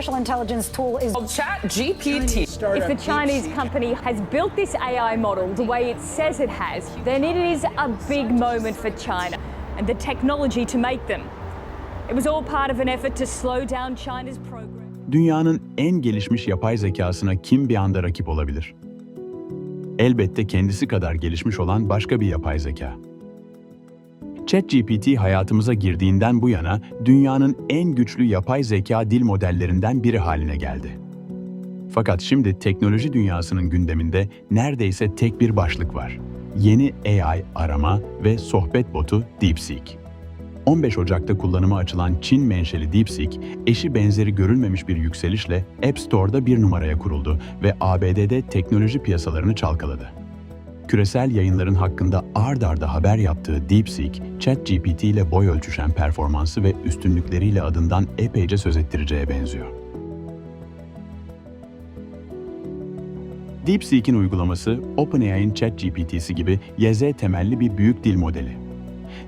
artificial intelligence tool is Chat GPT. If the Chinese company has built this AI model the way it says it has, then it is a big moment for China and the technology to make them. It was all part of an effort to slow down China's progress. Dünyanın en gelişmiş yapay zekasına kim bir anda rakip olabilir? Elbette kendisi kadar gelişmiş olan başka bir yapay zeka. ChatGPT hayatımıza girdiğinden bu yana dünyanın en güçlü yapay zeka dil modellerinden biri haline geldi. Fakat şimdi teknoloji dünyasının gündeminde neredeyse tek bir başlık var. Yeni AI arama ve sohbet botu DeepSeek. 15 Ocak'ta kullanıma açılan Çin menşeli DeepSeek, eşi benzeri görülmemiş bir yükselişle App Store'da bir numaraya kuruldu ve ABD'de teknoloji piyasalarını çalkaladı. Küresel yayınların hakkında ard arda haber yaptığı DeepSeek, ChatGPT ile boy ölçüşen performansı ve üstünlükleriyle adından epeyce söz ettireceğe benziyor. DeepSeek'in uygulaması, OpenAI'nin ChatGPT'si gibi YZ temelli bir büyük dil modeli.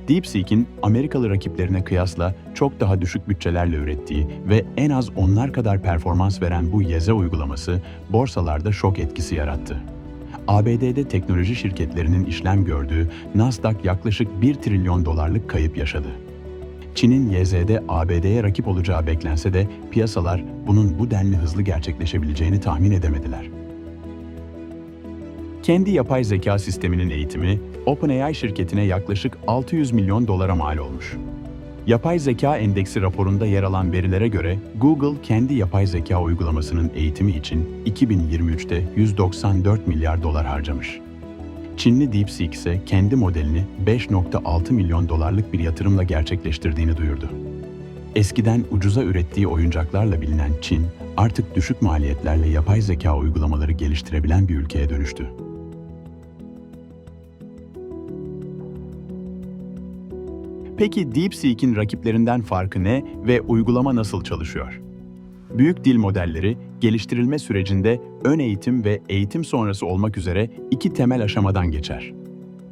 DeepSeek'in Amerikalı rakiplerine kıyasla çok daha düşük bütçelerle ürettiği ve en az onlar kadar performans veren bu YZ uygulaması borsalarda şok etkisi yarattı. ABD'de teknoloji şirketlerinin işlem gördüğü Nasdaq yaklaşık 1 trilyon dolarlık kayıp yaşadı. Çin'in YZ'de ABD'ye rakip olacağı beklense de piyasalar bunun bu denli hızlı gerçekleşebileceğini tahmin edemediler. Kendi yapay zeka sisteminin eğitimi OpenAI şirketine yaklaşık 600 milyon dolara mal olmuş. Yapay Zeka Endeksi raporunda yer alan verilere göre Google kendi yapay zeka uygulamasının eğitimi için 2023'te 194 milyar dolar harcamış. Çinli DeepSeek ise kendi modelini 5.6 milyon dolarlık bir yatırımla gerçekleştirdiğini duyurdu. Eskiden ucuza ürettiği oyuncaklarla bilinen Çin, artık düşük maliyetlerle yapay zeka uygulamaları geliştirebilen bir ülkeye dönüştü. Peki DeepSeek'in rakiplerinden farkı ne ve uygulama nasıl çalışıyor? Büyük dil modelleri geliştirilme sürecinde ön eğitim ve eğitim sonrası olmak üzere iki temel aşamadan geçer.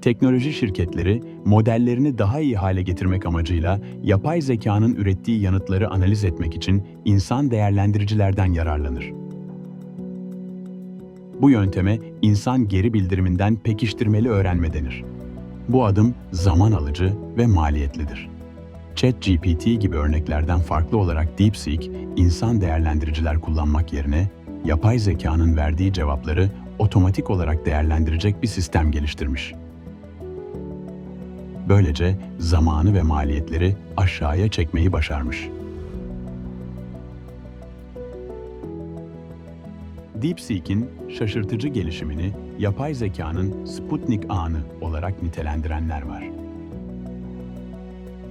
Teknoloji şirketleri modellerini daha iyi hale getirmek amacıyla yapay zekanın ürettiği yanıtları analiz etmek için insan değerlendiricilerden yararlanır. Bu yönteme insan geri bildiriminden pekiştirmeli öğrenme denir. Bu adım zaman alıcı ve maliyetlidir. ChatGPT gibi örneklerden farklı olarak DeepSeek, insan değerlendiriciler kullanmak yerine yapay zekanın verdiği cevapları otomatik olarak değerlendirecek bir sistem geliştirmiş. Böylece zamanı ve maliyetleri aşağıya çekmeyi başarmış. DeepSeek'in şaşırtıcı gelişimini yapay zekanın Sputnik anı olarak nitelendirenler var.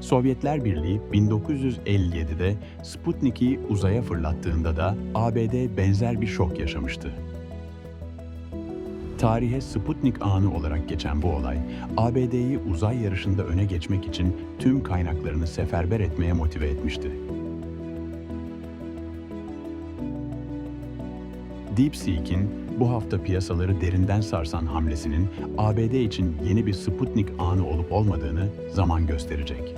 Sovyetler Birliği 1957'de Sputnik'i uzaya fırlattığında da ABD benzer bir şok yaşamıştı. Tarihe Sputnik anı olarak geçen bu olay, ABD'yi uzay yarışında öne geçmek için tüm kaynaklarını seferber etmeye motive etmişti. DeepSeek'in bu hafta piyasaları derinden sarsan hamlesinin ABD için yeni bir Sputnik anı olup olmadığını zaman gösterecek.